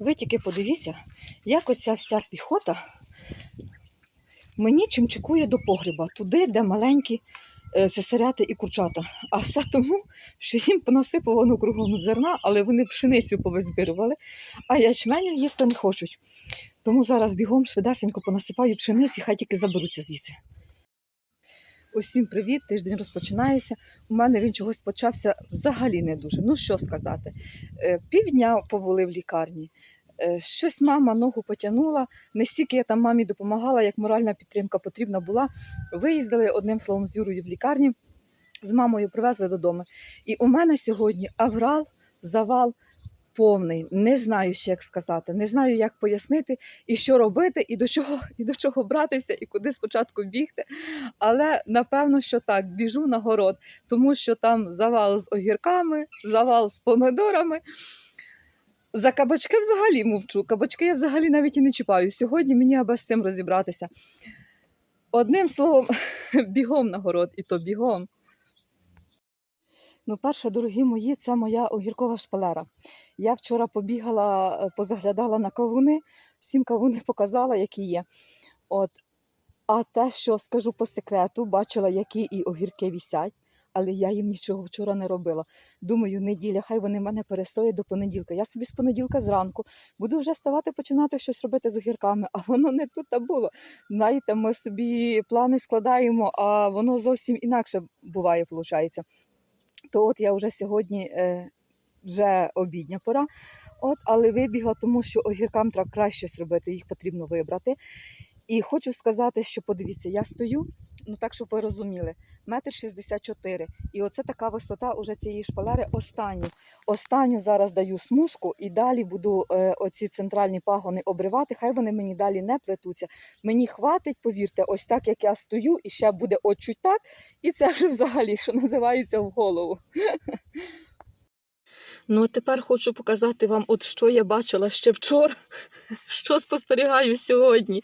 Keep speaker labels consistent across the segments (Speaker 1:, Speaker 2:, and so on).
Speaker 1: Ви тільки подивіться, як оця вся піхота мені чимчикує до погреба, туди, де маленькі е, цесаряти і курчата. А все тому, що їм понасипувано ну, кругом зерна, але вони пшеницю повизбирували, а ячменю їсти не хочуть. Тому зараз бігом швидесенько понасипаю пшениці, хай тільки заберуться звідси. Усім привіт! Тиждень розпочинається. У мене він чогось почався взагалі не дуже. Ну що сказати, е, півдня побули в лікарні. Е, щось мама ногу потягнула. Не стільки я там мамі допомагала, як моральна підтримка потрібна була. Виїздили одним словом з Юрою в лікарні, з мамою привезли додому. І у мене сьогодні аврал, завал повний. Не знаю ще, як сказати, не знаю, як пояснити і що робити, і до чого, і до чого братися, і куди спочатку бігти. Але напевно, що так, біжу на город, тому що там завал з огірками, завал з помидорами. За кабачки взагалі мовчу. Кабачки я взагалі навіть і не чіпаю. Сьогодні мені аби з цим розібратися. Одним словом, бігом на город, і то бігом. Ну, перше, дорогі мої, це моя огіркова шпалера. Я вчора побігала, е, позаглядала на кавуни, всім кавуни показала, які є. От. А те, що скажу по секрету, бачила, які і огірки вісять, але я їм нічого вчора не робила. Думаю, неділя, хай вони в мене перестоять до понеділка. Я собі з понеділка зранку буду вже ставати починати щось робити з огірками, а воно не тут та було. Знаєте, ми собі плани складаємо, а воно зовсім інакше буває, виходить то от я вже сьогодні е, вже обідня пора. От, Але вибігла, тому що огіркам треба краще зробити їх потрібно вибрати. І хочу сказати, що подивіться, я стою. Ну так, щоб ви розуміли, метр шістдесят чотири. І оце така висота уже цієї шпалери. Останню Останню зараз даю смужку і далі буду е, оці центральні пагони обривати. Хай вони мені далі не плетуться. Мені хватить, повірте, ось так як я стою, і ще буде от так. І це вже взагалі, що називається в голову. Ну, а тепер хочу показати вам, от що я бачила ще вчора, що спостерігаю сьогодні.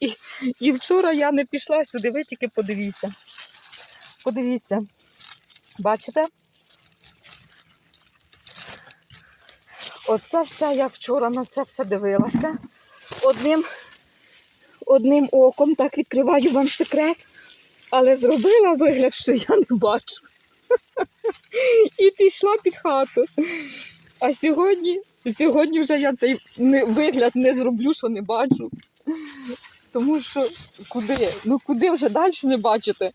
Speaker 1: І і вчора я не пішла сюди, ви тільки подивіться. Подивіться. Бачите? Оце все я вчора на це все дивилася. Одним, одним оком, так відкриваю вам секрет, але зробила вигляд, що я не бачу. І пішла під хату. А сьогодні сьогодні вже я цей вигляд не зроблю, що не бачу. Тому що куди? Ну куди вже далі не бачити?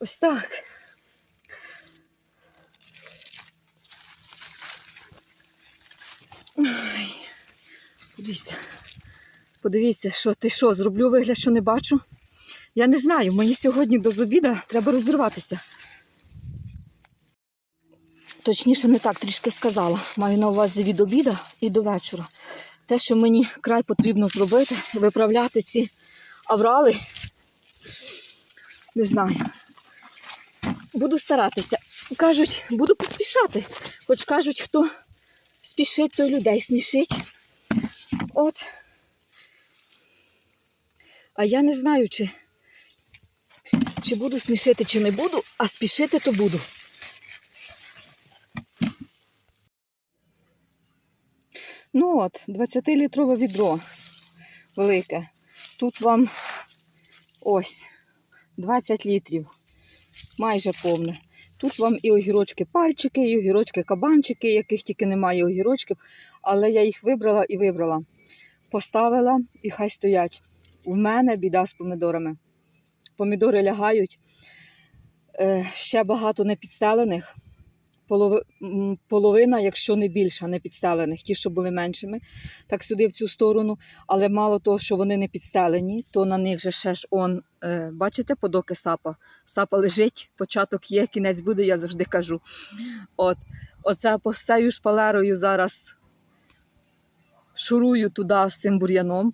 Speaker 1: Ось так. Дивіться. Подивіться, що ти що, зроблю вигляд, що не бачу. Я не знаю, мені сьогодні до обіду треба розірватися. Точніше, не так трішки сказала. Маю на увазі від обіда і до вечора. Те, що мені край потрібно зробити, виправляти ці аврали, не знаю. Буду старатися. Кажуть, буду поспішати. Хоч кажуть, хто спішить, той людей смішить. От. А я не знаю, чи чи буду смішити, чи не буду, а спішити то буду. Ну от, 20-літрове відро велике. Тут вам ось 20 літрів, майже повне. Тут вам і огірочки пальчики, і огірочки кабанчики, яких тільки немає огірочків, але я їх вибрала і вибрала. Поставила і хай стоять. У мене біда з помідорами. Помідори лягають. Е, ще багато непідстелених. Половина, якщо не більша, непідстелених, ті, що були меншими, так сюди в цю сторону. Але мало того, що вони не підстелені, то на них же ще ж он, е, бачите, подоки сапа. Сапа лежить, початок є, кінець буде, я завжди кажу. От, Оце по всею шпалерою зараз шурую туди з цим бур'яном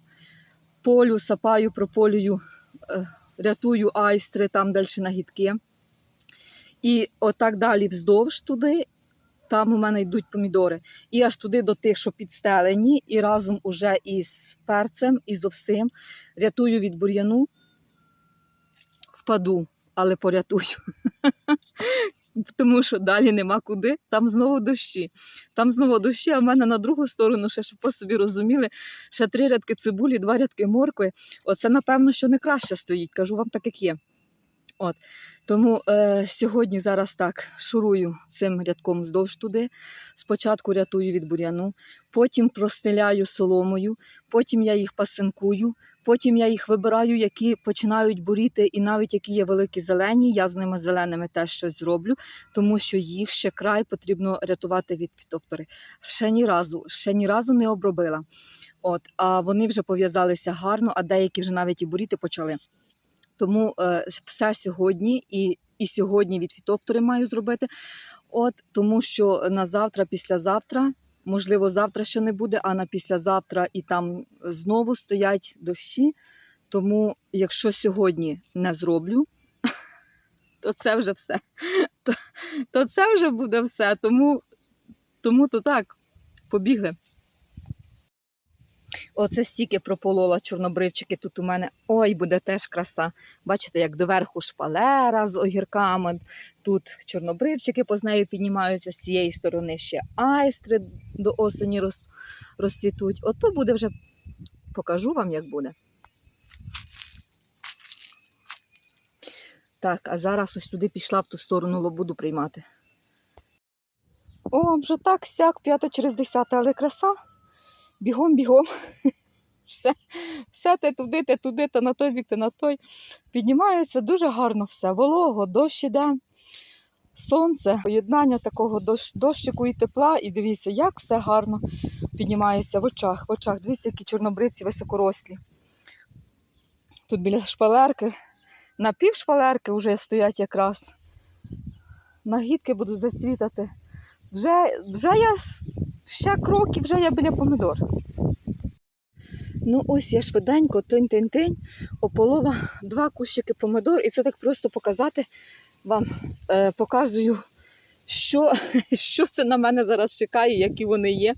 Speaker 1: полю, сапаю, прополюю, е, рятую айстри, там далі нагідки. І отак далі вздовж туди, там у мене йдуть помідори. І аж туди до тих, що підстелені, і разом уже із перцем, і з овсим рятую від бур'яну, впаду, але порятую. тому що далі нема куди. Там знову дощі. Там знову дощі, а в мене на другу сторону, ще щоб ви собі розуміли, ще три рядки цибулі, два рядки моркви. Оце, напевно, що не краще стоїть. Кажу вам так, як є. От. Тому е, сьогодні зараз так шурую цим рядком вздовж туди. Спочатку рятую від бур'яну, потім простеляю соломою, потім я їх пасинкую, потім я їх вибираю, які починають буріти, і навіть які є великі зелені. Я з ними зеленими теж щось зроблю, тому що їх ще край потрібно рятувати від фітофтори. Ще ні разу, ще ні разу не обробила. От, А вони вже пов'язалися гарно, а деякі вже навіть і буріти почали. Тому е, все сьогодні і і сьогодні від фітовтори маю зробити. От тому, що на завтра, післязавтра, можливо, завтра ще не буде, а на післязавтра і там знову стоять дощі. Тому, якщо сьогодні не зроблю, то це вже все. То, то це вже буде все. Тому, тому то так, побігли. Оце стільки прополола чорнобривчики. Тут у мене ой, буде теж краса. Бачите, як доверху шпалера з огірками. Тут чорнобривчики по нею піднімаються, з цієї сторони ще айстри до осені роз, розцвітуть. Ото буде вже покажу вам, як буде. Так, а зараз ось туди пішла в ту сторону лобуду приймати. О, вже так сяк, п'ята через десяте, але краса бігом-бігом. Все, все те туди, те туди, та на той бік, та на той. Піднімається дуже гарно все. Волого, дощ іде, сонце, поєднання такого дощ, дощику і тепла. І дивіться, як все гарно піднімається в очах. В очах. Дивіться, які чорнобривці високорослі. Тут біля шпалерки, на пів шпалерки вже стоять якраз. Нагідки будуть зацвітати. Вже вже я ще крок і вже я біля помідор. Ну ось я швиденько тинь-тинь-тинь ополола два кущики помидор, і це так просто показати вам е, показую, що що це на мене зараз чекає, які вони є.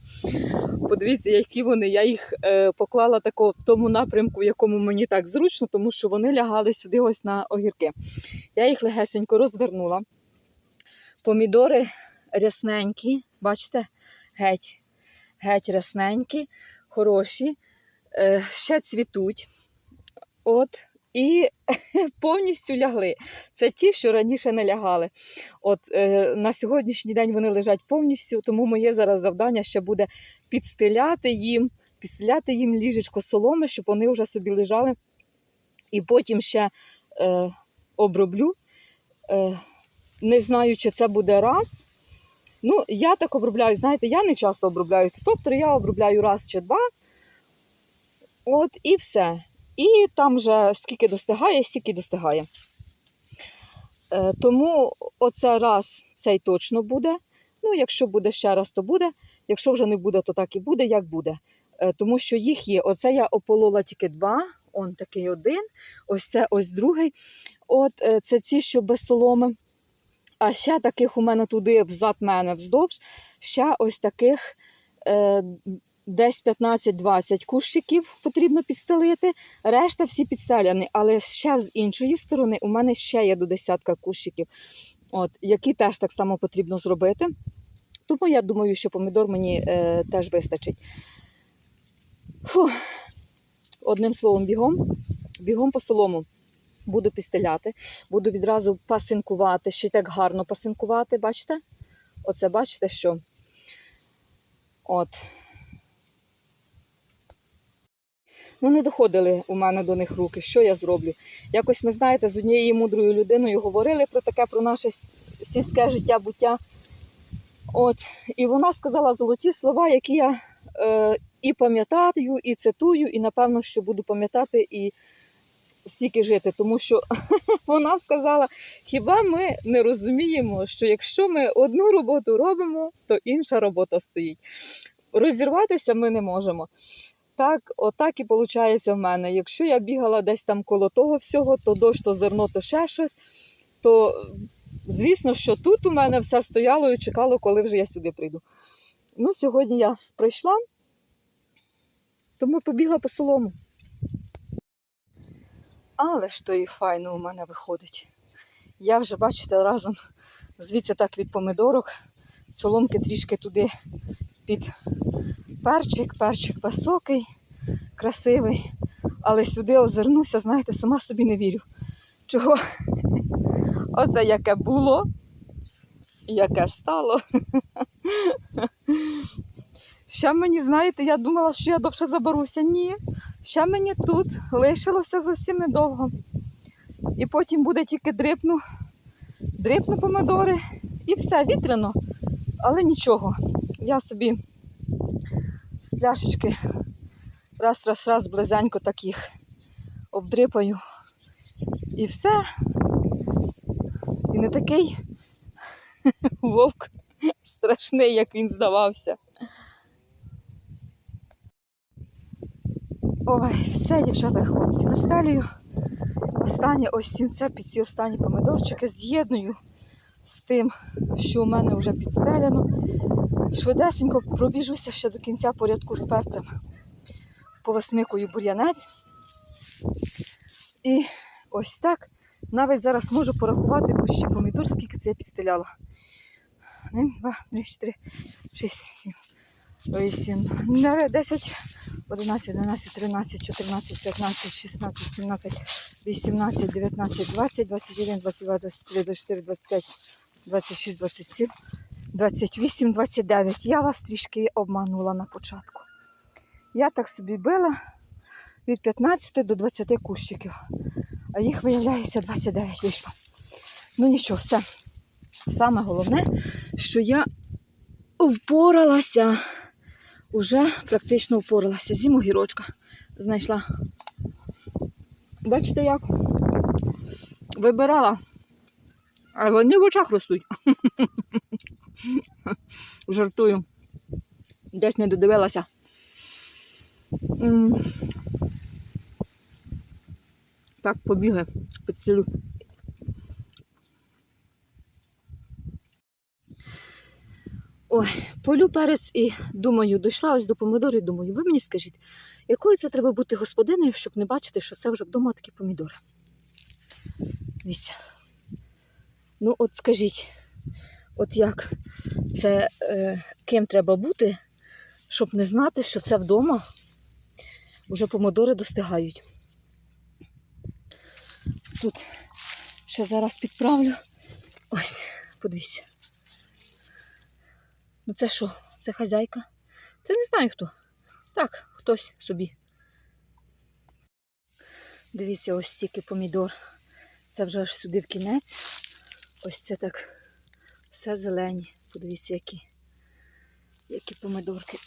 Speaker 1: Подивіться, які вони. Я їх е, поклала тако в тому напрямку, в якому мені так зручно, тому що вони лягали сюди ось на огірки. Я їх легесенько розвернула. Помідори рясненькі, бачите, геть геть рясненькі, хороші, е, ще цвітуть. От, І повністю лягли. Це ті, що раніше не лягали. От е, На сьогоднішній день вони лежать повністю, тому моє зараз завдання ще буде підстиляти їм, підстиляти їм ліжечко соломи, щоб вони вже собі лежали. І потім ще е, оброблю. Е, Не знаю, чи це буде раз. Ну, я так обробляю, знаєте, я не часто обробляю фітоптер, я обробляю раз чи два. От і все. І там вже скільки достигає, стільки достигає. Е, тому оце раз цей точно буде. Ну, якщо буде ще раз, то буде. Якщо вже не буде, то так і буде, як буде. Е, тому що їх є. Оце я ополола тільки два, он такий один, ось це ось другий. От е, це ці, що без соломи. А ще таких у мене туди, взад мене вздовж, ще ось таких е, десь 15-20 кущиків потрібно підстелити. Решта всі підстеляні, але ще з іншої сторони у мене ще є до десятка кущиків, от, які теж так само потрібно зробити. Тому я думаю, що помідор мені е, теж вистачить. Фу. Одним словом, бігом, бігом по солому буду пістеляти, буду відразу пасинкувати, ще й так гарно пасинкувати, бачите? Оце бачите, що. От. Ну, не доходили у мене до них руки, що я зроблю. Якось ми, знаєте, з однією мудрою людиною говорили про таке, про наше сільське життя, буття. От, І вона сказала золоті слова, які я е, і пам'ятаю, і цитую, і напевно, що буду пам'ятати і стільки жити, тому що вона сказала: хіба ми не розуміємо, що якщо ми одну роботу робимо, то інша робота стоїть. Розірватися ми не можемо. Так, отак і виходить в мене. Якщо я бігала десь там коло того всього, то дощ, то зерно, то ще щось, то звісно, що тут у мене все стояло і чекало, коли вже я сюди прийду. Ну, сьогодні я прийшла, тому побігла по солому. Але ж то і файно у мене виходить. Я вже, бачите, разом звідси так від помидорок, соломки трішки туди під перчик, перчик високий, красивий. Але сюди озирнуся, знаєте, сама собі не вірю. Чого? Оце яке було, яке стало. Ще мені, знаєте, я думала, що я довше заберуся. Ні. Ще мені тут лишилося зовсім недовго. І потім буде тільки дрипну, дрипну помидори і все вітряно, але нічого. Я собі з пляшечки раз-раз-раз близенько так їх обдрипаю. І все. І не такий вовк страшний, як він здавався. Ой, все, дівчата, хлопці, настелюю останнє ось сінце під ці останні помидорчики з'єдную з тим, що у мене вже підстеляно. Швидесенько пробіжуся ще до кінця порядку з перцем. Повосмикую бур'янець. І ось так. Навіть зараз можу порахувати кущі помідор, скільки це я підстеляла. 1, 2, 3, 4, 6, 7. Ой, 9, 10, 11, 12, 13, 14, 15, 16, 17, 18, 19, 20, 21, 22, 23, 24, 25, 26, 27, 28, 29. Я вас трішки обманула на початку. Я так собі била від 15 до 20 кущиків, а їх, виявляється, 29 вийшло. Ну нічого, все. Саме головне, що я впоралася. Уже практично впоралася. Зім гірочка знайшла. Бачите, як вибирала, а вони в очах ростуть. Жартую. Десь не додивилася. Так, побігли, підстрілю. Ой, полю перець і думаю, дійшла ось до помідорів, думаю, ви мені скажіть, якою це треба бути господиною, щоб не бачити, що це вже вдома такі помідори. Дивіться. Ну, от скажіть, от як це е, ким треба бути, щоб не знати, що це вдома вже помідори достигають. Тут ще зараз підправлю. Ось, подивіться. Ну це що? Це хазяйка? Це не знаю хто. Так, хтось собі. Дивіться, ось стільки помідор. Це вже аж сюди в кінець. Ось це так все зелені. Подивіться, які які помидорки.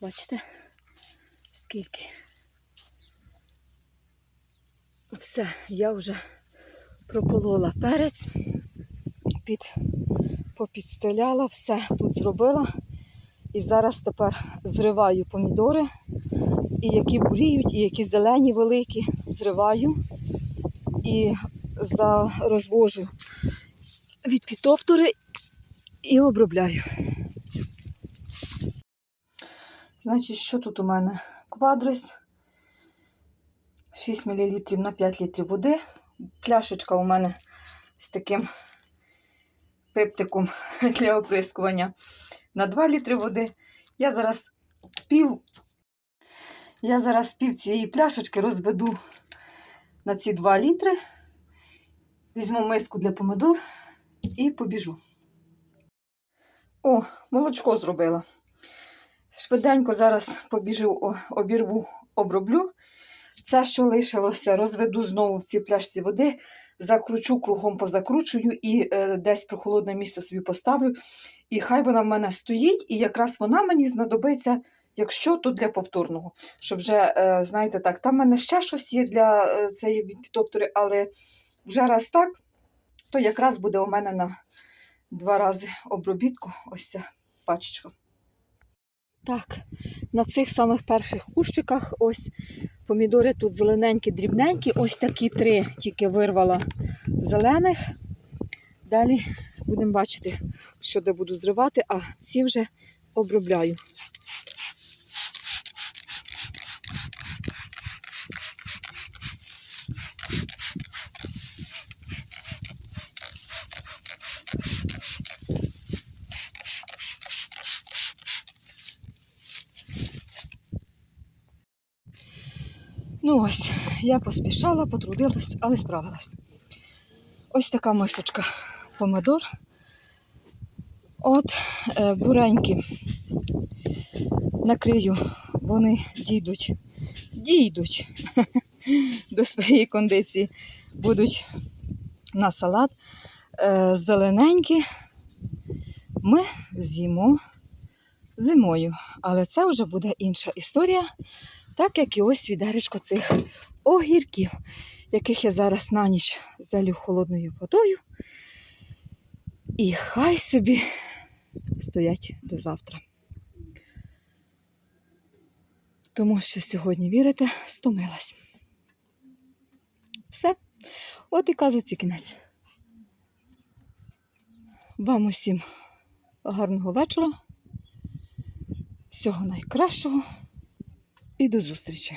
Speaker 1: Бачите, скільки. Все, я вже прополола перець попід, попідстеляла, все тут зробила. І зараз тепер зриваю помідори, і які буріють, і які зелені великі, зриваю і розвожу від фітофтори і обробляю. Значить, що тут у мене? Квадрис 6 мл на 5 літрів води. Пляшечка у мене з таким пептиком для оприскування на 2 літри води. Я зараз пів я зараз пів цієї пляшечки розведу на ці 2 літри, візьму миску для помидор і побіжу. О, молочко зробила. Швиденько зараз побіжу, обірву, оброблю. Це, що лишилося, розведу знову в цій пляшці води закручу кругом позакручую і е, десь прохолодне місце собі поставлю. І хай вона в мене стоїть, і якраз вона мені знадобиться, якщо то для повторного. Щоб вже, е, знаєте, так, там в мене ще щось є для е, цієї відтоптори, але вже раз так, то якраз буде у мене на два рази обробітку ось ця пачечка. Так, на цих самих перших кущиках ось помідори тут зелененькі, дрібненькі, ось такі три тільки вирвала зелених. Далі будемо бачити, що де буду зривати, а ці вже обробляю. Я поспішала, потрудилась, але справилась. Ось така мисочка помидор. От е, буреньки накрию, вони дійдуть, дійдуть до своєї кондиції, будуть на салат. Е, зелененькі ми з'їмо зимою. Але це вже буде інша історія, так як і ось відеречко цих огірків, яких я зараз на ніч залю холодною водою. І хай собі стоять до завтра. Тому що сьогодні, вірите, стомилась. Все. От і казуці кінець. Вам усім гарного вечора, всього найкращого і до зустрічі!